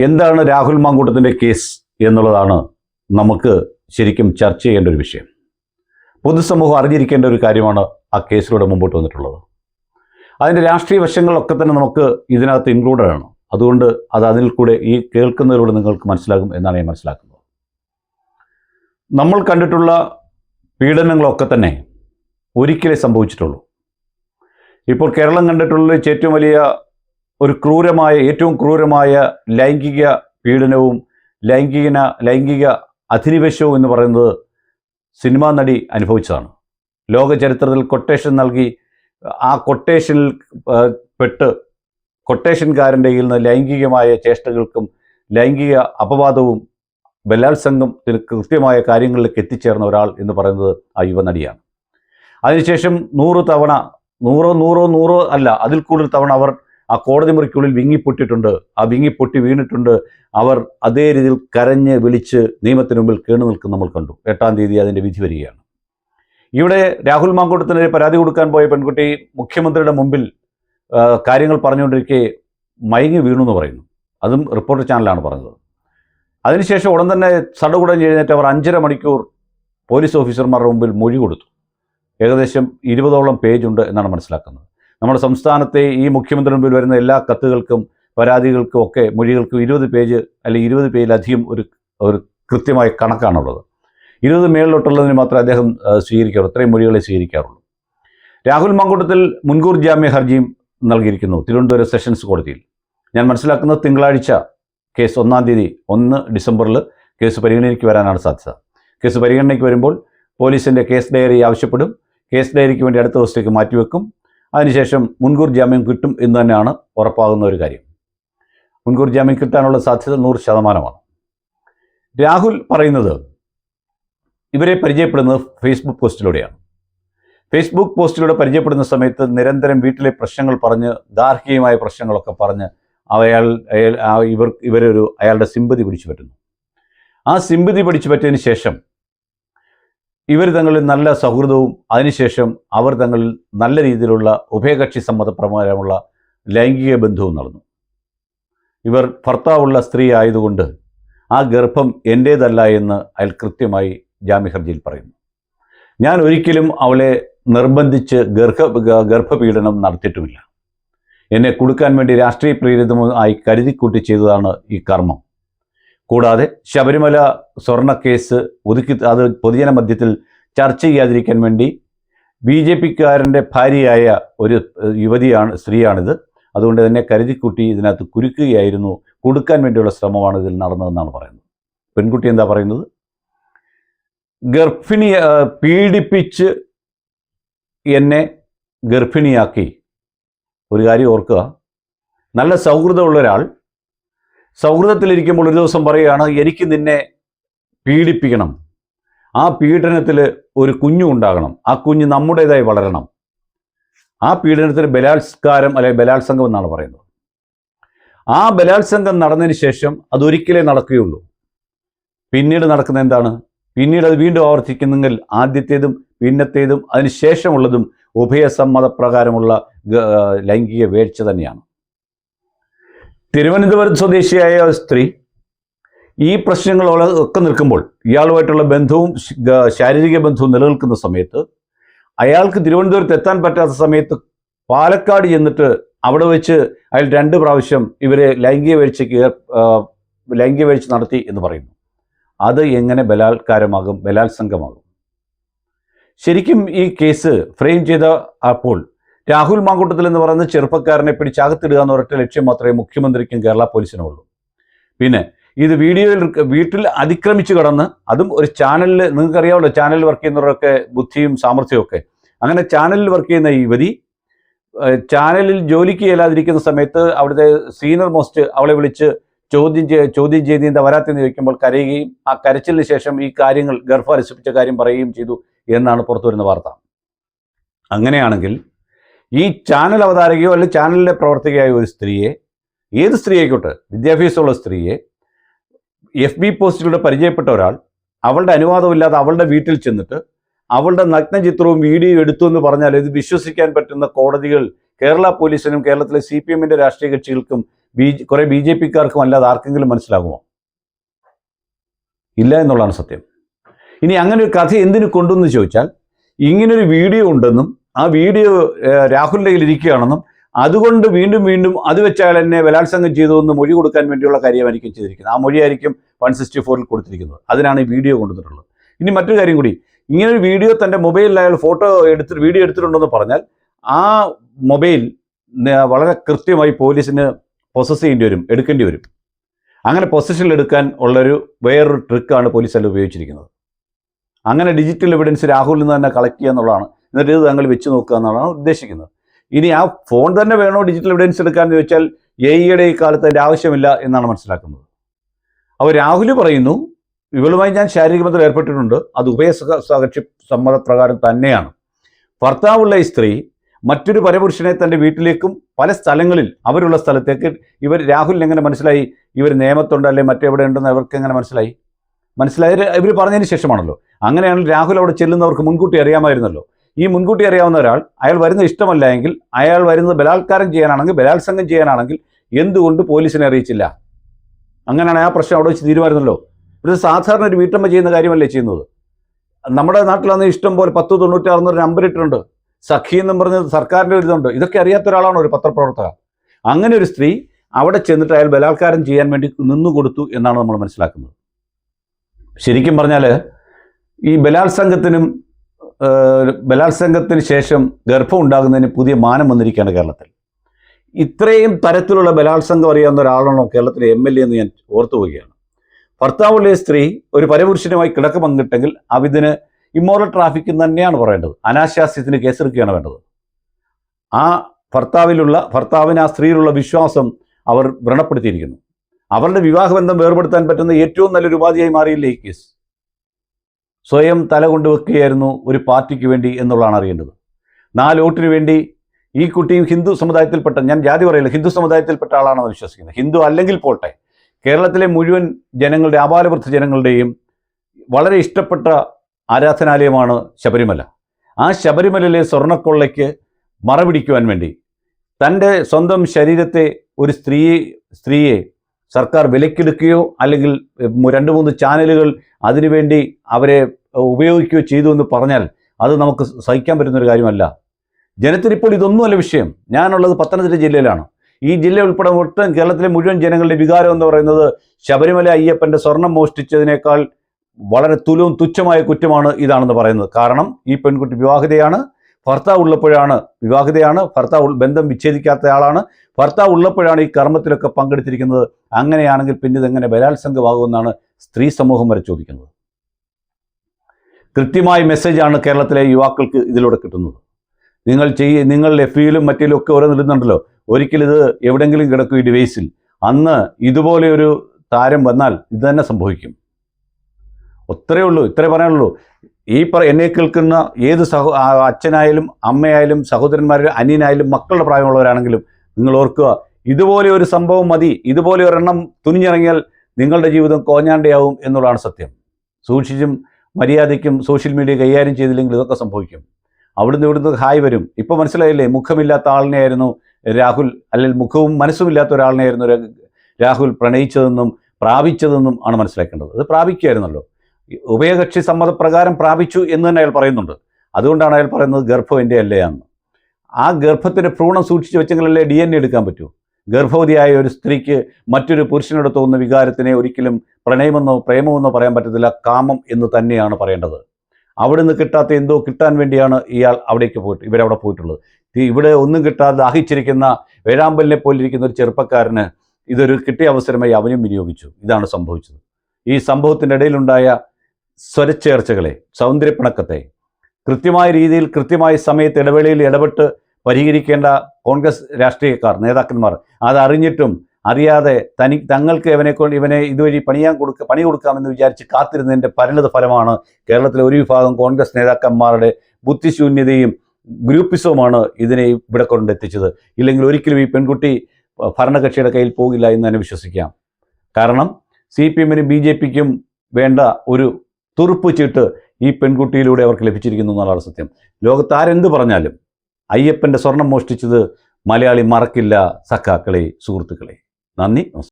എന്താണ് രാഹുൽ മാങ്കൂട്ടത്തിന്റെ കേസ് എന്നുള്ളതാണ് നമുക്ക് ശരിക്കും ചർച്ച ചെയ്യേണ്ട ഒരു വിഷയം. പൊതുസമൂഹം അറിഞ്ഞിരിക്കേണ്ട ഒരു കാര്യമാണ് ആ കേസിലൂടെ മുമ്പോട്ട് വന്നിട്ടുള്ളത്. അതിന്റെ രാഷ്ട്രീയ വശങ്ങളൊക്കെ തന്നെ നമുക്ക് ഇതിനകത്ത് ഇൻക്ലൂഡഡ് ആണ്. അതുകൊണ്ട് അത് അതിൽ കൂടെ ഈ കേൾക്കുന്നതിലൂടെ നിങ്ങൾക്ക് മനസ്സിലാകും എന്നാണ് ഞാൻ മനസ്സിലാക്കുന്നത്. നമ്മൾ കണ്ടിട്ടുള്ള പീഡനങ്ങളൊക്കെ തന്നെ ഒരിക്കലേ സംഭവിച്ചിട്ടുള്ളൂ. ഇപ്പോൾ കേരളം കണ്ടിട്ടുള്ള ഏറ്റവും വലിയ ഒരു ക്രൂരമായ ഏറ്റവും ക്രൂരമായ ലൈംഗിക പീഡനവും ലൈംഗികന ലൈംഗിക അധിനിവേശവും എന്ന് പറയുന്നത് സിനിമാ നടി അനുഭവിച്ചതാണ്. ലോക ചരിത്രത്തിൽ കൊട്ടേഷൻ നൽകി ആ കൊട്ടേഷനിൽ പെട്ട് കൊട്ടേഷൻകാരന്റെ കയ്യിൽ നിന്ന് ലൈംഗികമായ ചേഷ്ടകൾക്കും ലൈംഗിക അപവാദവും ബലാത്സംഗത്തിന് കൃത്യമായ കാര്യങ്ങളിലേക്ക് എത്തിച്ചേർന്ന ഒരാൾ എന്ന് പറയുന്നത് ആ യുവനടിയാണ് അതിനുശേഷം നൂറ് തവണ നൂറോ നൂറോ നൂറോ അല്ല അതിൽ കൂടുതൽ തവണ അവർ ആ കോടതി മുറിക്കുള്ളിൽ വിങ്ങിപ്പൊട്ടിയിട്ടുണ്ട്. ആ വിങ്ങിപ്പൊട്ടി വീണിട്ടുണ്ട്. അവർ അതേ രീതിയിൽ കരഞ്ഞ് വിളിച്ച് നിയമത്തിന് മുമ്പിൽ കേണു നിൽക്കുന്ന നമ്മൾ കണ്ടു. എട്ടാം തീയതി അതിന്റെ വിധി വരികയാണ്. ഇവിടെ രാഹുൽ മാങ്കൂട്ടത്തിനെതിരെ പരാതി കൊടുക്കാൻ പോയ പെൺകുട്ടി മുഖ്യമന്ത്രിയുടെ മുമ്പിൽ കാര്യങ്ങൾ പറഞ്ഞുകൊണ്ടിരിക്കെ മയങ്ങി വീണു എന്ന് പറയുന്നു. അതും റിപ്പോർട്ടർ ചാനലാണ് പറഞ്ഞത്. അതിനുശേഷം ഉടൻ തന്നെ സടകുടഞ്ഞ് എഴുന്നേറ്റ് അവർ അഞ്ചര മണിക്കൂർ പോലീസ് ഓഫീസർമാരുടെ മുമ്പിൽ മൊഴി കൊടുത്തു. ഏകദേശം ഇരുപതോളം പേജുണ്ട് എന്നാണ് മനസ്സിലാക്കുന്നത്. നമ്മുടെ സംസ്ഥാനത്തെ ഈ മുഖ്യമന്ത്രി മുമ്പിൽ വരുന്ന എല്ലാ കത്തുകൾക്കും പരാതികൾക്കും ഒക്കെ മൊഴികൾക്കും ഇരുപത് പേജ് അല്ലെങ്കിൽ ഇരുപത് പേജിലധികം ഒരു ഒരു കൃത്യമായ കണക്കാണുള്ളത്. ഇരുപത് മേളിലോട്ടുള്ളതിന് മാത്രമേ അദ്ദേഹം സ്വീകരിക്കാറുള്ളൂ. ഇത്രയും മൊഴികളെ സ്വീകരിക്കാറുള്ളൂ. രാഹുൽ മങ്കൂട്ടത്തിൽ മുൻകൂർ ജാമ്യ ഹർജിയും നൽകിയിരിക്കുന്നു തിരുവനന്തപുരം സെഷൻസ് കോടതിയിൽ. ഞാൻ മനസ്സിലാക്കുന്നത് തിങ്കളാഴ്ച കേസ് ഒന്നാം തീയതി ഒന്ന് ഡിസംബറിൽ കേസ് പരിഗണനയ്ക്ക് വരാനാണ് സാധ്യത. കേസ് പരിഗണനയ്ക്ക് വരുമ്പോൾ പോലീസിന്റെ കേസ് ഡയറി ആവശ്യപ്പെടും. കേസ് ഡയറിക്ക് വേണ്ടി അടുത്ത ദിവസത്തേക്ക് മാറ്റിവെക്കും. അതിനുശേഷം മുൻകൂർ ജാമ്യം കിട്ടും എന്ന് തന്നെയാണ് ഉറപ്പാകുന്ന ഒരു കാര്യം. മുൻകൂർ ജാമ്യം കിട്ടാനുള്ള സാധ്യത നൂറ് ശതമാനമാണ്. രാഹുൽ പറയുന്നത് ഇവരെ പരിചയപ്പെടുന്നത് ഫേസ്ബുക്ക് പോസ്റ്റിലൂടെയാണ്. ഫേസ്ബുക്ക് പോസ്റ്റിലൂടെ പരിചയപ്പെടുന്ന സമയത്ത് നിരന്തരം വീട്ടിലെ പ്രശ്നങ്ങൾ പറഞ്ഞ് ഗാർഹികമായ പ്രശ്നങ്ങളൊക്കെ പറഞ്ഞ് അയാൾ ഇവർ ഇവരൊരു അയാളുടെ സിമ്പതി പിടിച്ചു പറ്റുന്നു. ആ സിമ്പതി പിടിച്ചു പറ്റിയതിന് ശേഷം ഇവർ തങ്ങളിൽ നല്ല സൗഹൃദവും അതിനുശേഷം അവർ തങ്ങളിൽ നല്ല രീതിയിലുള്ള ഉഭയകക്ഷി സമ്മതപ്രകാരമുള്ള ലൈംഗിക ബന്ധവും നടന്നു. ഇവർ ഭർത്താവുള്ള സ്ത്രീ ആയതുകൊണ്ട് ആ ഗർഭം എന്റേതല്ല എന്ന് അയാൾ കൃത്യമായി ജാമ്യഹർജിയിൽ പറയുന്നു. ഞാൻ ഒരിക്കലും അവളെ നിർബന്ധിച്ച് ഗർഭ ഗർഭപീഡനം നടത്തിയിട്ടുമില്ല. എന്നെ കൊടുക്കാൻ വേണ്ടി രാഷ്ട്രീയ പ്രേരിതമായി കരുതിക്കൂട്ടി ചെയ്തതാണ് ഈ കർമ്മം. കൂടാതെ ശബരിമല സ്വർണക്കേസ് ഒതുക്കി അത് പൊതുജന മധ്യത്തിൽ ചർച്ച ചെയ്യാതിരിക്കാൻ വേണ്ടി ബി ജെ പിക്കാരന്റെ ഭാര്യയായ ഒരു യുവതിയാണ് സ്ത്രീയാണിത്. അതുകൊണ്ട് തന്നെ കരുതിക്കുട്ടി ഇതിനകത്ത് കുരുക്കുകയായിരുന്നു. കൊടുക്കാൻ വേണ്ടിയുള്ള ശ്രമമാണ് ഇതിൽ നടന്നതെന്നാണ് പറയുന്നത്. പെൺകുട്ടി എന്താ പറയുന്നത്? ഗർഭിണി പീഡിപ്പിച്ച് എന്നെ ഗർഭിണിയാക്കി. ഒരു കാര്യം ഓർക്കുക. നല്ല സൗഹൃദമുള്ള ഒരാൾ സൗഹൃദത്തിലിരിക്കുമ്പോൾ ഒരു ദിവസം പറയുകയാണ് എനിക്ക് നിന്നെ പീഡിപ്പിക്കണം. ആ പീഡനത്തിൽ ഒരു കുഞ്ഞു ഉണ്ടാകണം. ആ കുഞ്ഞ് നമ്മുടേതായി വളരണം. ആ പീഡനത്തിന് ബലാത്സ്കാരം അല്ലെ ബലാത്സംഗം എന്നാണ് പറയുന്നത്. ആ ബലാത്സംഗം നടന്നതിന് ശേഷം അതൊരിക്കലേ നടക്കുകയുള്ളൂ. പിന്നീട് നടക്കുന്ന എന്താണ്? പിന്നീട് അത് വീണ്ടും ആവർത്തിക്കുന്നെങ്കിൽ ആദ്യത്തേതും പിന്നത്തേതും അതിന് ശേഷമുള്ളതും ഉഭയസമ്മതപ്രകാരമുള്ള ലൈംഗിക വേഴ്ച തന്നെയാണ്. തിരുവനന്തപുരം സ്വദേശിയായ സ്ത്രീ ഈ പ്രശ്നങ്ങൾ ഒക്കെ നിൽക്കുമ്പോൾ ഇയാളുമായിട്ടുള്ള ബന്ധവും ശാരീരിക ബന്ധവും നിലനിൽക്കുന്ന സമയത്ത് അയാൾക്ക് തിരുവനന്തപുരത്ത് എത്താൻ പറ്റാത്ത സമയത്ത് പാലക്കാട് ചെന്നിട്ട് അവിടെ വെച്ച് അയാൾ രണ്ട് പ്രാവശ്യം ഇവരെ ലൈംഗിക വീഴ്ചയ്ക്ക് ലൈംഗിക വീഴ്ച നടത്തി എന്ന് പറയുന്നു. അത് എങ്ങനെ ബലാത്കാരമാകും ബലാത്സംഗമാകും? ശരിക്കും ഈ കേസ് ഫ്രെയിം ചെയ്ത അപ്പോൾ രാഹുൽ മാങ്കൂട്ടത്തിൽ എന്ന് പറയുന്ന ചെറുപ്പക്കാരനെ പിടിച്ചകത്തിടുക എന്ന ഒരൊറ്റ ലക്ഷ്യം മാത്രമേ മുഖ്യമന്ത്രിക്കും കേരള പോലീസിനും ഉള്ളൂ. പിന്നെ ഇത് വീഡിയോയിൽ വീട്ടിൽ അതിക്രമിച്ചു കടന്ന് അതും ഒരു ചാനലിൽ നിങ്ങൾക്കറിയാമല്ലോ ചാനലിൽ വർക്ക് ചെയ്യുന്നവരൊക്കെ ബുദ്ധിയും സാമർഥ്യവും ഒക്കെ. അങ്ങനെ ചാനലിൽ വർക്ക് ചെയ്യുന്ന യുവതി ചാനലിൽ ജോലിക്ക് ചെല്ലാതിരിക്കുന്ന സമയത്ത് അവിടുത്തെ സീനിയർ മോസ്റ്റ് അവളെ വിളിച്ച് ചോദ്യം ചെയ്യ ചോദ്യം ചെയ്ത് എന്താ വരാത്തെന്ന് ചോദിക്കുമ്പോൾ കരയുകയും ആ കരച്ചിലിന് ശേഷം ഈ കാര്യങ്ങൾ ഗർഭ രസിപ്പിച്ച കാര്യം പറയുകയും ചെയ്തു എന്നാണ് പുറത്തു വരുന്ന വാർത്ത. അങ്ങനെയാണെങ്കിൽ ഈ ചാനൽ അവതാരകയോ അല്ലെങ്കിൽ ചാനലിലെ പ്രവർത്തകയായ ഒരു സ്ത്രീയെ ഏത് സ്ത്രീയായിക്കോട്ടെ വിദ്യാഭ്യാസമുള്ള സ്ത്രീയെ എഫ് ബി പോസ്റ്റിലൂടെ പരിചയപ്പെട്ട ഒരാൾ അവളുടെ അനുവാദമില്ലാതെ അവളുടെ വീട്ടിൽ ചെന്നിട്ട് അവളുടെ നഗ്ന ചിത്രവും വീഡിയോ എടുത്തു എന്ന് പറഞ്ഞാൽ ഇത് വിശ്വസിക്കാൻ പറ്റുന്ന കോടതികൾ കേരള പോലീസിനും കേരളത്തിലെ സി പി എമ്മിന്റെ രാഷ്ട്രീയ കക്ഷികൾക്കും ബി കുറേ ബി ജെ പിക്കാർക്കും അല്ലാതെ ആർക്കെങ്കിലും മനസ്സിലാകുമോ? ഇല്ല എന്നുള്ളതാണ് സത്യം. ഇനി അങ്ങനെ ഒരു കഥ എന്തിനു കൊണ്ടുവന്ന് ചോദിച്ചാൽ ഇങ്ങനൊരു വീഡിയോ ഉണ്ടെന്നും ആ വീഡിയോ രാഹുലിന്റെ കയ്യിൽ ഇരിക്കുകയാണെന്നും അതുകൊണ്ട് വീണ്ടും വീണ്ടും അത് വെച്ചാൽ എന്നെ ബലാത്സംഗം ചെയ്തു എന്ന് മൊഴി കൊടുക്കാൻ വേണ്ടിയുള്ള കാര്യമായിരിക്കും ചെയ്തിരിക്കുന്നത്. ആ മൊഴിയായിരിക്കും വൺ സിക്സ്റ്റി ഫോറിൽ കൊടുത്തിരിക്കുന്നത്. അതിനാണ് ഈ വീഡിയോ കൊണ്ടുവന്നിട്ടുള്ളത്. ഇനി മറ്റൊരു കാര്യം കൂടി. ഇങ്ങനെ ഒരു വീഡിയോ തന്റെ മൊബൈലിൽ അയാൾ ഫോട്ടോ എടുത്ത് വീഡിയോ എടുത്തിട്ടുണ്ടെന്ന് പറഞ്ഞാൽ ആ മൊബൈൽ വളരെ കൃത്യമായി പോലീസിന് പൊസസ് ചെയ്യേണ്ടി വരും എടുക്കേണ്ടി വരും. അങ്ങനെ പൊസഷനിൽ എടുക്കാൻ ഉള്ളൊരു വേറൊരു ട്രിക്കാണ് പോലീസ് അതിൽ ഉപയോഗിച്ചിരിക്കുന്നത്. അങ്ങനെ ഡിജിറ്റൽ എവിഡൻസ് രാഹുലിൽ നിന്ന് തന്നെ കളക്ട് ചെയ്യുക എന്നുള്ളതാണ് എന്നിട്ട് ഇത് താങ്കൾ വെച്ച് നോക്കുക എന്നാണ് ഉദ്ദേശിക്കുന്നത്. ഇനി ആ ഫോൺ തന്നെ വേണോ ഡിജിറ്റൽ എവിഡൻസ് എടുക്കാമെന്ന് ചോദിച്ചാൽ എ ഇയുടെ ഈ കാലത്ത് അതിന്റെ ആവശ്യമില്ല എന്നാണ് മനസ്സിലാക്കുന്നത്. അപ്പോൾ രാഹുൽ പറയുന്നു ഇവളുമായി ഞാൻ ശാരീരിക ബന്ധത്തിൽ ഏർപ്പെട്ടിട്ടുണ്ട്. അത് ഉഭയസഹ സാക്ഷി സമ്മതപ്രകാരം തന്നെയാണ്. ഭർത്താവുള്ള ഈ സ്ത്രീ മറ്റൊരു പരപുരുഷനെ തന്റെ വീട്ടിലേക്കും പല സ്ഥലങ്ങളിൽ അവരുള്ള സ്ഥലത്തേക്ക് ഇവർ രാഹുലിന് എങ്ങനെ മനസ്സിലായി? ഇവർ നിയമത്തുണ്ട് അല്ലെങ്കിൽ മറ്റെവിടെ ഉണ്ടെന്ന് അവർക്ക് എങ്ങനെ മനസ്സിലായി? മനസ്സിലായ. ഇവർ പറഞ്ഞതിന് ശേഷമാണല്ലോ. അങ്ങനെയാണെങ്കിൽ രാഹുൽ അവിടെ ചെല്ലുന്നവർക്ക് മുൻകൂട്ടി അറിയാമായിരുന്നല്ലോ. ഈ മുൻകൂട്ടി അറിയാവുന്ന ഒരാൾ അയാൾ വരുന്നത് ഇഷ്ടമല്ല എങ്കിൽ അയാൾ വരുന്നത് ബലാത്കാരം ചെയ്യാനാണെങ്കിൽ ബലാത്സംഗം ചെയ്യാനാണെങ്കിൽ എന്തുകൊണ്ട് പോലീസിനെ അറിയിച്ചില്ല? അങ്ങനെയാണ് ആ പ്രശ്നം അവിടെ വെച്ച് തീരുമാനമല്ലോ ഇത് സാധാരണ ഒരു വീട്ടമ്മ ചെയ്യുന്ന കാര്യമല്ലേ ചെയ്യുന്നത്? നമ്മുടെ നാട്ടിലാണ് ഇഷ്ടം പോലെ പത്ത് തൊണ്ണൂറ്റാറ് നമ്പർ ഇട്ടിട്ടുണ്ട്. സഖി എന്നും പറഞ്ഞ് സർക്കാരിന്റെ ഒരു ഇതുണ്ട്. ഇതൊക്കെ അറിയാത്ത ഒരാളാണ് ഒരു പത്രപ്രവർത്തക അങ്ങനെ ഒരു സ്ത്രീ അവിടെ ചെന്നിട്ട് അയാൾ ബലാത്കാരം ചെയ്യാൻ വേണ്ടി നിന്നുകൊടുത്തു എന്നാണ് നമ്മൾ മനസ്സിലാക്കുന്നത്. ശരിക്കും പറഞ്ഞാൽ ഈ ബലാത്സംഗത്തിനും ബലാത്സംഗത്തിന് ശേഷം ഗർഭം ഉണ്ടാകുന്നതിന് പുതിയ മാനം വന്നിരിക്കുകയാണ് കേരളത്തിൽ. ഇത്രയും തരത്തിലുള്ള ബലാത്സംഗം അറിയാവുന്ന ഒരാളാണോ കേരളത്തിലെ എം എൽ എ എന്ന് ഞാൻ ഓർത്തു പോവുകയാണ്. ഭർത്താവുള്ള സ്ത്രീ ഒരു പരപുരുഷനുമായി കിടക്ക പങ്കിട്ടെങ്കിൽ അവിതിന് ഇമ്മോറൽ ട്രാഫിക് തന്നെയാണ് പറയേണ്ടത്. അനാശാസ്യത്തിന് കേസെടുക്കുകയാണ് വേണ്ടത്. ആ ഭർത്താവിലുള്ള ഭർത്താവിന് ആ സ്ത്രീയിലുള്ള വിശ്വാസം അവർ വ്രണപ്പെടുത്തിയിരിക്കുന്നു. അവരുടെ വിവാഹബന്ധം വേർപെടുത്താൻ പറ്റുന്ന ഏറ്റവും നല്ലൊരു ഉപാധിയായി മാറിയില്ലേ ഈ കേസ്? സ്വയം തല കൊണ്ടുവെക്കുകയായിരുന്നു ഒരു പാർട്ടിക്ക് വേണ്ടി എന്നുള്ളതാണ് അറിയേണ്ടത്. നാല് വോട്ടിന് വേണ്ടി ഈ കുട്ടിയും ഹിന്ദു സമുദായത്തിൽപ്പെട്ട ഞാൻ ജാതി പറയില്ല ഹിന്ദു സമുദായത്തിൽപ്പെട്ട ആളാണെന്ന് വിശ്വസിക്കുന്നത്. ഹിന്ദു അല്ലെങ്കിൽ പോട്ടെ കേരളത്തിലെ മുഴുവൻ ജനങ്ങളുടെ ആപാലവൃദ്ധ ജനങ്ങളുടെയും വളരെ ഇഷ്ടപ്പെട്ട ആരാധനാലയമാണ് ശബരിമല. ആ ശബരിമലയിലെ സ്വർണക്കൊള്ളയ്ക്ക് മറപിടിക്കുവാൻ വേണ്ടി തന്റെ സ്വന്തം ശരീരത്തെ ഒരു സ്ത്രീയെ സ്ത്രീയെ സർക്കാർ വിലക്കെടുക്കുകയോ അല്ലെങ്കിൽ രണ്ട് മൂന്ന് ചാനലുകൾ അതിനുവേണ്ടി അവരെ ഉപയോഗിക്കുകയോ ചെയ്തു എന്ന് പറഞ്ഞാൽ അത് നമുക്ക് സഹിക്കാൻ പറ്റുന്നൊരു കാര്യമല്ല. ജനത്തിന് ഇപ്പോൾ ഇതൊന്നുമല്ല വിഷയം. ഞാനുള്ളത് പത്തനംതിട്ട ജില്ലയിലാണ്. ഈ ജില്ല ഉൾപ്പെടെ ഒട്ടും കേരളത്തിലെ മുഴുവൻ ജനങ്ങളുടെ വികാരം എന്ന് പറയുന്നത് ശബരിമല അയ്യപ്പന്റെ സ്വർണം മോഷ്ടിച്ചതിനേക്കാൾ വളരെ തുലവും തുച്ഛമായ കുറ്റമാണ് ഇതാണെന്ന് പറയുന്നത്. കാരണം ഈ പെൺകുട്ടി വിവാഹിതയാണ്. ഭർത്താവ് ഉള്ളപ്പോഴാണ് വിവാഹിതയാണ്. ഭർത്താവ് ബന്ധം വിച്ഛേദിക്കാത്ത ആളാണ്. ഭർത്താവ് ഉള്ളപ്പോഴാണ് ഈ കർമ്മത്തിലൊക്കെ പങ്കെടുത്തിരിക്കുന്നത്. അങ്ങനെയാണെങ്കിൽ പിന്നെ ഇതെങ്ങനെ ബലാത്സംഗമാകുമെന്നാണ് സ്ത്രീ സമൂഹം വരെ ചോദിക്കുന്നത്. കൃത്യമായ മെസ്സേജാണ് കേരളത്തിലെ യുവാക്കൾക്ക് ഇതിലൂടെ കിട്ടുന്നത്. നിങ്ങൾ ചെയ്യ നിങ്ങൾ എഫ് ഇയിലും മറ്റേലും ഒക്കെ ഓരോ നിടുന്നുണ്ടല്ലോ ഒരിക്കലും ഇത് എവിടെയെങ്കിലും കിടക്കും ഈ ഡിവൈസിൽ അന്ന് ഇതുപോലെ ഒരു താരം വന്നാൽ ഇത് തന്നെ സംഭവിക്കും. ഒത്രയേ ഉള്ളൂ ഇത്രേ പറയാനുള്ളൂ. ഈ പറ എന്നെ കേൾക്കുന്ന ഏത് സഹോ അച്ഛനായാലും അമ്മയായാലും സഹോദരന്മാരും അനിയനായാലും മക്കളുടെ പ്രായമുള്ളവരാണെങ്കിലും നിങ്ങൾ ഓർക്കുക ഇതുപോലെ ഒരു സംഭവം മതി ഇതുപോലെ ഒരെണ്ണം തുനിഞ്ഞിറങ്ങിയാൽ നിങ്ങളുടെ ജീവിതം കോഞ്ഞാണ്ടയാവും എന്നുള്ളതാണ് സത്യം. സൂക്ഷിച്ചും മര്യാദയ്ക്കും സോഷ്യൽ മീഡിയ കൈകാര്യം ചെയ്തില്ലെങ്കിൽ ഇതൊക്കെ സംഭവിക്കും. അവിടുന്ന് ഇവിടുന്ന് ഹായ് വരും. ഇപ്പോൾ മനസ്സിലായില്ലേ മുഖമില്ലാത്ത ആളിനെയായിരുന്നു രാഹുൽ അല്ലെങ്കിൽ മുഖവും മനസ്സുമില്ലാത്ത ഒരാളിനെയായിരുന്നു രാഹുൽ പ്രണയിച്ചതെന്നും പ്രാപിച്ചതെന്നും ആണ് മനസ്സിലാക്കേണ്ടത്. അത് പ്രാപിക്കുമായിരുന്നല്ലോ ഉഭയകക്ഷി സമ്മതപ്രകാരം പ്രാപിച്ചു എന്ന് തന്നെ അയാൾ പറയുന്നുണ്ട്. അതുകൊണ്ടാണ് അയാൾ പറയുന്നത് ഗർഭം എന്റെ അല്ലേ എന്ന്. ആ ഗർഭത്തിന്റെ ഭ്രൂണം സൂക്ഷിച്ച് വെച്ചെങ്കിലല്ലേ ഡി എൻ എ എടുക്കാൻ പറ്റൂ. ഗർഭവതിയായ ഒരു സ്ത്രീക്ക് മറ്റൊരു പുരുഷനോട് തോന്നുന്ന വികാരത്തിനെ ഒരിക്കലും പ്രണയമെന്നോ പ്രേമമെന്നോ പറയാൻ പറ്റത്തില്ല. കാമം എന്ന് തന്നെയാണ് പറയേണ്ടത്. അവിടെ നിന്ന് കിട്ടാത്ത എന്തോ കിട്ടാൻ വേണ്ടിയാണ് ഇയാൾ അവിടേക്ക് പോയിട്ട് ഇവരവിടെ പോയിട്ടുള്ളത്. ഇവിടെ ഒന്നും കിട്ടാതെ ദാഹിച്ചിരിക്കുന്ന വേഴാമ്പലിനെ പോലിരിക്കുന്ന ഒരു ചെറുപ്പക്കാരന് ഇതൊരു കിട്ടിയ അവസരമായി അവനും വിനിയോഗിച്ചു. ഇതാണ് സംഭവിച്ചത്. ഈ സംഭവത്തിന്റെ ഇടയിലുണ്ടായ സ്വരച്ചേർച്ചകളെ സൗന്ദര്യപ്പിണക്കത്തെ കൃത്യമായ രീതിയിൽ കൃത്യമായ സമയത്ത് ഇടവേളയിൽ ഇടപെട്ട് പരിഹരിക്കേണ്ട കോൺഗ്രസ് രാഷ്ട്രീയക്കാർ നേതാക്കന്മാർ അതറിഞ്ഞിട്ടും അറിയാതെ തനി തങ്ങൾക്ക് ഇവനെ കൊണ്ട് ഇവനെ ഇതുവഴി പണിയാൻ കൊടുക്ക പണി കൊടുക്കാമെന്ന് വിചാരിച്ച് കാത്തിരുന്നതിന്റെ പരിണത ഫലമാണ് കേരളത്തിലെ ഒരു വിഭാഗം കോൺഗ്രസ് നേതാക്കന്മാരുടെ ബുദ്ധിശൂന്യതയും ഗ്രൂപ്പിസവുമാണ് ഇതിനെ ഇവിടെ കൊണ്ടെത്തിച്ചത് ഇല്ലെങ്കിൽ ഒരിക്കലും ഈ പെൺകുട്ടി ഭരണകക്ഷിയുടെ കയ്യിൽ പോകില്ല എന്ന് തന്നെ വിശ്വസിക്കാം. കാരണം സി പി എമ്മിനും ബി ജെ പിക്കും വേണ്ട ഒരു തുറുപ്പ് ചീട്ട് ഈ പെൺകുട്ടിയിലൂടെ അവർക്ക് ലഭിച്ചിരിക്കുന്നു എന്നുള്ളതാണ് സത്യം. ലോകത്ത് ആരെന്ത് പറഞ്ഞാലും അയ്യപ്പന്റെ സ്വർണം മോഷ്ടിച്ചത് മലയാളി മറക്കില്ല സഖാക്കളെ സുഹൃത്തുക്കളെ. നന്ദി നമസ്കാരം.